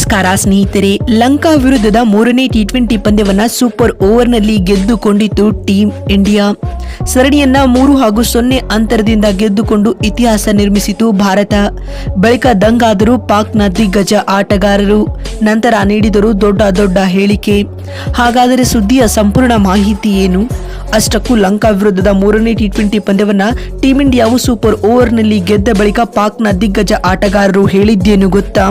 ನಮಸ್ಕಾರ ಸ್ನೇಹಿತರೆ, ಲಂಕಾ ವಿರುದ್ಧದ ಮೂರನೇ ಟಿ ಟ್ವೆಂಟಿ ಪಂದ್ಯವನ್ನ ಸೂಪರ್ ಓವರ್ನಲ್ಲಿ ಗೆದ್ದುಕೊಂಡಿತ್ತು ಟೀಂ ಇಂಡಿಯಾ. ಸರಣಿಯನ್ನ ಮೂರು ಹಾಗೂ ಸೊನ್ನೆ ಅಂತರದಿಂದ ಗೆದ್ದುಕೊಂಡು ಇತಿಹಾಸ ನಿರ್ಮಿಸಿತು ಭಾರತ. ಬಳಿಕ ದಂಗಾದರು ಪಾಕ್ನ ದಿಗ್ಗಜ ಆಟಗಾರರು ನಂತರ ನೀಡಿದರು ದೊಡ್ಡ ದೊಡ್ಡ ಹೇಳಿಕೆ. ಹಾಗಾದರೆ ಸುದ್ದಿಯ ಸಂಪೂರ್ಣ ಮಾಹಿತಿ ಏನು? ಅಷ್ಟಕ್ಕೂ ಲಂಕಾ ವಿರುದ್ಧದ ಮೂರನೇ ಟಿ ಟ್ವೆಂಟಿ ಪಂದ್ಯವನ್ನ ಟೀಂ ಇಂಡಿಯಾವು ಸೂಪರ್ ಓವರ್ನಲ್ಲಿ ಗೆದ್ದ ಬಳಿಕ ಪಾಕ್ನ ದಿಗ್ಗಜ ಆಟಗಾರರು ಹೇಳಿದ್ದೇನು ಗೊತ್ತಾ?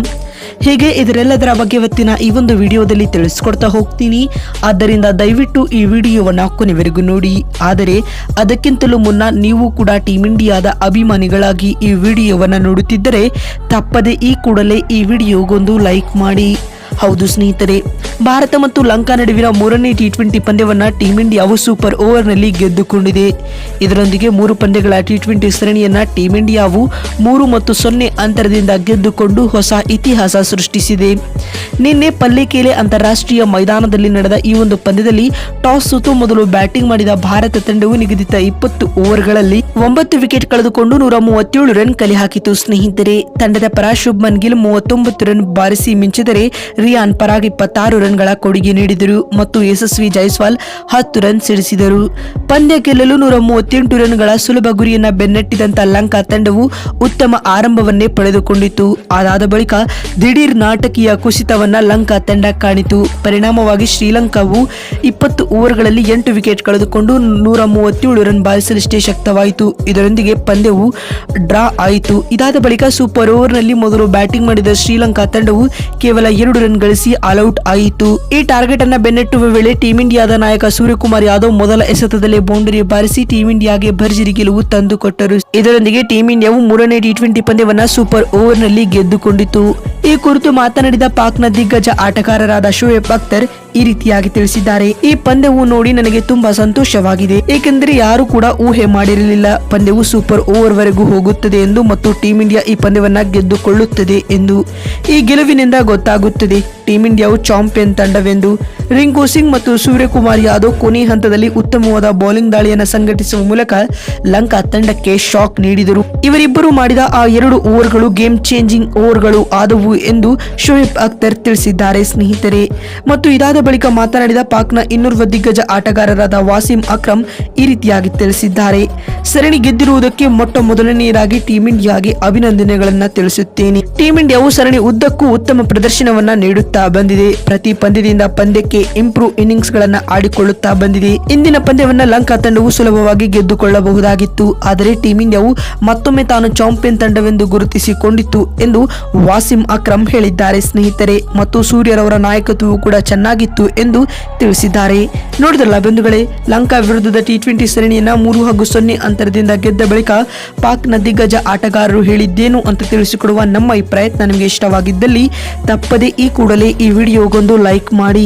ಹೀಗೆ ಇದರೆಲ್ಲದರ ಬಗ್ಗೆ ಇವತ್ತಿನ ಈ ಒಂದು ವಿಡಿಯೋದಲ್ಲಿ ತಿಳಿಸ್ಕೊಡ್ತಾ ಹೋಗ್ತೀನಿ. ಆದ್ದರಿಂದ ದಯವಿಟ್ಟು ಈ ವಿಡಿಯೋವನ್ನು ಕೊನೆವರೆಗೂ ನೋಡಿ. ಆದರೆ, ಅದಕ್ಕಿಂತಲೂ ಮುನ್ನ ನೀವು ಕೂಡ ಟೀಂ ಇಂಡಿಯಾದ ಅಭಿಮಾನಿಗಳಾಗಿ ಈ ವಿಡಿಯೋವನ್ನು ನೋಡುತ್ತಿದ್ದರೆ, ತಪ್ಪದೆ ಈ ಕೂಡಲೇ ಈ ವಿಡಿಯೋಗೊಂದು ಲೈಕ್ ಮಾಡಿ. ಹೌದು ಸ್ನೇಹಿತರೆ ಭಾರತ ಮತ್ತು ಲಂಕಾ ನಡುವಿನ ಮೂರನೇ ಟಿ ಟ್ವೆಂಟಿ ಪಂದ್ಯವನ್ನು ಟೀಂ ಇಂಡಿಯಾವು ಸೂಪರ್ ಓವರ್ನಲ್ಲಿ ಗೆದ್ದುಕೊಂಡಿದೆ. ಇದರೊಂದಿಗೆ ಮೂರು ಪಂದ್ಯಗಳ ಟಿ ಟ್ವೆಂಟಿ ಸರಣಿಯನ್ನ ಟೀಂ ಇಂಡಿಯಾವು ಮೂರು ಮತ್ತು ಸೊನ್ನೆ ಅಂತರದಿಂದ ಗೆದ್ದುಕೊಂಡು ಹೊಸ ಇತಿಹಾಸ ಸೃಷ್ಟಿಸಿದೆ. ನಿನ್ನೆ ಪಲ್ಲೆಕೇಲೆ ಅಂತಾರಾಷ್ಟ್ರೀಯ ಮೈದಾನದಲ್ಲಿ ನಡೆದ ಈ ಒಂದು ಪಂದ್ಯದಲ್ಲಿ ಟಾಸ್ ಸುತ್ತು ಮೊದಲು ಬ್ಯಾಟಿಂಗ್ ಮಾಡಿದ ಭಾರತ ತಂಡವು ನಿಗದಿತ ಇಪ್ಪತ್ತು ಓವರ್ಗಳಲ್ಲಿ ಒಂಬತ್ತು ವಿಕೆಟ್ ಕಳೆದುಕೊಂಡು ನೂರ ಮೂವತ್ತೇಳು ರನ್ ಕಲೆ ಹಾಕಿತು. ಸ್ನೇಹಿತರೆ, ತಂಡದ ಪರ ಶುಭ್ಮನ್ ಗಿಲ್ ಮೂವತ್ತೊಂಬತ್ತು ರನ್ ಬಾರಿಸಿ ಮಿಂಚಿದರೆ ರಿಯಾನ್ ಪರಾಗ್ ಇಪ್ಪತ್ತಾರು ರನ್ಗಳ ಕೊಡುಗೆ ನೀಡಿದರು ಮತ್ತು ಯಶಸ್ವಿ ಜೈಸ್ವಾಲ್ ಹತ್ತು ರನ್ ಸಿಡಿಸಿದರು. ಪಂದ್ಯ ಗೆಲ್ಲಲು ನೂರ ಮೂವತ್ತೆಂಟು ರನ್ಗಳ ಸುಲಭ ಗುರಿಯನ್ನ ಬೆನ್ನಟ್ಟಿದಂತ ಲಂಕಾ ತಂಡವು ಉತ್ತಮ ಆರಂಭವನ್ನೇ ಪಡೆದುಕೊಂಡಿತು ಅದಾದ ಬಳಿಕ ದಿಢೀರ್ ನಾಟಕೀಯ ಕುಸಿತವನ್ನ ಲಂಕಾ ತಂಡ ಕಾಣಿತು. ಪರಿಣಾಮವಾಗಿ ಶ್ರೀಲಂಕಾವು ಇಪ್ಪತ್ತು ಓವರ್ಗಳಲ್ಲಿ ಎಂಟು ವಿಕೆಟ್ ಕಳೆದುಕೊಂಡು ನೂರ ಮೂವತ್ತೇಳು ರನ್ ಬಾರಿಸಲಿಷ್ಟೇ ಶಕ್ತವಾಯಿತು. ಇದರೊಂದಿಗೆ ಪಂದ್ಯವು ಡ್ರಾ ಆಯಿತು. ಇದಾದ ಬಳಿಕ ಸೂಪರ್ ಓವರ್ನಲ್ಲಿ ಮೊದಲು ಬ್ಯಾಟಿಂಗ್ ಮಾಡಿದ ಶ್ರೀಲಂಕಾ ತಂಡವು ಕೇವಲ ಎರಡು ರನ್ ಗಳಿಸಿ ಆಲ್ಔಟ್ ಆಯಿತು. ಈ ಟಾರ್ಗೆಟ್ ಅನ್ನ ಬೆನ್ನಟ್ಟುವ ವೇಳೆ ಟೀಂ ಇಂಡಿಯಾದ ನಾಯಕ ಸೂರ್ಯಕುಮಾರ್ ಯಾದವ್ ಮೊದಲ ಎಸೆತದಲ್ಲಿ ಬೌಂಡರಿ ಬಾರಿಸಿ ಟೀಂ ಇಂಡಿಯಾಗೆ ಭರ್ಜರಿ ಗೆಲುವು ತಂದುಕೊಟ್ಟರು ಇದರೊಂದಿಗೆ ಟೀಂ ಇಂಡಿಯಾವು ಮೂರನೇ ಟಿ ಟ್ವೆಂಟಿ ಪಂದ್ಯವನ್ನ ಸೂಪರ್ ಓವರ್ನಲ್ಲಿ ಗೆದ್ದುಕೊಂಡಿತು. ಈ ಕುರಿತು ಮಾತನಾಡಿದ ಪಾಕ್ನ ದಿಗ್ಗಜ ಆಟಗಾರರಾದ ಶೋಯಬ್ ಅಖ್ತರ್ ಈ ರೀತಿಯಾಗಿ ತಿಳಿಸಿದ್ದಾರೆ. ಈ ಪಂದ್ಯವು ನೋಡಿ ನನಗೆ ತುಂಬಾ ಸಂತೋಷವಾಗಿದೆ. ಏಕೆಂದರೆ ಯಾರು ಕೂಡ ಊಹೆ ಮಾಡಿರಲಿಲ್ಲ. ಪಂದ್ಯವು ಸೂಪರ್ ಓವರ್ ವರೆಗೂ ಹೋಗುತ್ತದೆ ಎಂದು ಮತ್ತು ಟೀಂ ಇಂಡಿಯಾ ಈ ಪಂದ್ಯವನ್ನ ಗೆದ್ದುಕೊಳ್ಳುತ್ತದೆ ಎಂದು. ಈ ಗೆಲುವಿನಿಂದ ಗೊತ್ತಾಗುತ್ತದೆ. ಟೀಂ ಇಂಡಿಯಾವು ಚಾಂಪಿಯನ್ ತಂಡವೆಂದು ರಿಂಕು ಸಿಂಗ್ ಮತ್ತು ಸೂರ್ಯಕುಮಾರ್ ಯಾದವ್ ಕೊನೆ ಹಂತದಲ್ಲಿ ಉತ್ತಮವಾದ ಬೌಲಿಂಗ್ ದಾಳಿಯನ್ನು ಸಂಘಟಿಸುವ ಮೂಲಕ ಲಂಕಾ ತಂಡಕ್ಕೆ ಶಾಕ್ ನೀಡಿದರು. ಇವರಿಬ್ಬರು ಮಾಡಿದ ಆ ಎರಡು ಓವರ್ಗಳು ಗೇಮ್ ಚೇಂಜಿಂಗ್ ಓವರ್ಗಳು ಆದವು ಎಂದು ಶೋಯಬ್ ಅಖ್ತರ್ ತಿಳಿಸಿದ್ದಾರೆ ಸ್ನೇಹಿತರೆ. ಮತ್ತು ಇದಾದ ಬಳಿಕ ಮಾತನಾಡಿದ ಪಾಕ್ನ ಇನ್ನೋರ್ವ ದಿಗ್ಗಜ ಆಟಗಾರರಾದ ವಾಸಿಂ ಅಕ್ರಮ್ ಈ ರೀತಿಯಾಗಿ ತಿಳಿಸಿದ್ದಾರೆ. ಸರಣಿ ಗೆದ್ದಿರುವುದಕ್ಕೆ ಮೊಟ್ಟ ಮೊದಲನೆಯದಾಗಿ ಟೀಮ್ ಇಂಡಿಯಾಗೆ ಅಭಿನಂದನೆಗಳನ್ನು ತಿಳಿಸುತ್ತೇನೆ. ಟೀಂ ಇಂಡಿಯಾವು ಸರಣಿ ಉದ್ದಕ್ಕೂ ಉತ್ತಮ ಪ್ರದರ್ಶನವನ್ನ ನೀಡುತ್ತಾ ಬಂದಿದೆ. ಪ್ರತಿ ಪಂದ್ಯದಿಂದ ಪಂದ್ಯಕ್ಕೆ ಇಂಪ್ರೂವ್ ಇನ್ನಿಂಗ್ಸ್ ಗಳನ್ನ ಆಡಿಕೊಳ್ಳುತ್ತಾ ಬಂದಿದೆ. ಇಂದಿನ ಪಂದ್ಯವನ್ನ ಲಂಕಾ ತಂಡವು ಸುಲಭವಾಗಿ ಗೆದ್ದುಕೊಳ್ಳಬಹುದಾಗಿತ್ತು. ಆದರೆ ಟೀಮ್ ಇಂಡಿಯಾವು ಮತ್ತೊಮ್ಮೆ ತಾನು ಚಾಂಪಿಯನ್ ತಂಡವೆಂದು ಗುರುತಿಸಿಕೊಂಡಿತ್ತು ಎಂದು ವಾಸಿಂ ಅಕ್ರಮ್ ಹೇಳಿದ್ದಾರೆ ಸ್ನೇಹಿತರೆ. ಮತ್ತು ಸೂರ್ಯರವರ ನಾಯಕತ್ವವು ಕೂಡ ಚೆನ್ನಾಗಿತ್ತು ಎಂದು ತಿಳಿಸಿದ್ದಾರೆ. ನೋಡಿದ್ರಲ್ಲ ಬಂಧುಗಳೇ, ಲಂಕಾ ವಿರುದ್ಧದ ಟಿ ಟ್ವೆಂಟಿ ಸರಣಿಯನ್ನ ಮೂರು ಹಾಗೂ ಸೊನ್ನೆ ಅಂತರದಿಂದ ಗೆದ್ದ ಬಳಿಕ ಪಾಕ್ನ ದಿಗ್ಗಜ ಆಟಗಾರರು ಹೇಳಿದ್ದೇನು ಅಂತ ತಿಳಿಸಿಕೊಡುವ ನಮ್ಮ ಈ ಪ್ರಯತ್ನ ನಿಮಗೆ ಇಷ್ಟವಾಗಿದ್ದಲ್ಲಿ ತಪ್ಪದೆ ಈ ಕೂಡಲೇ ಈ ವಿಡಿಯೋಗೊಂದು ಲೈಕ್ ಮಾಡಿ.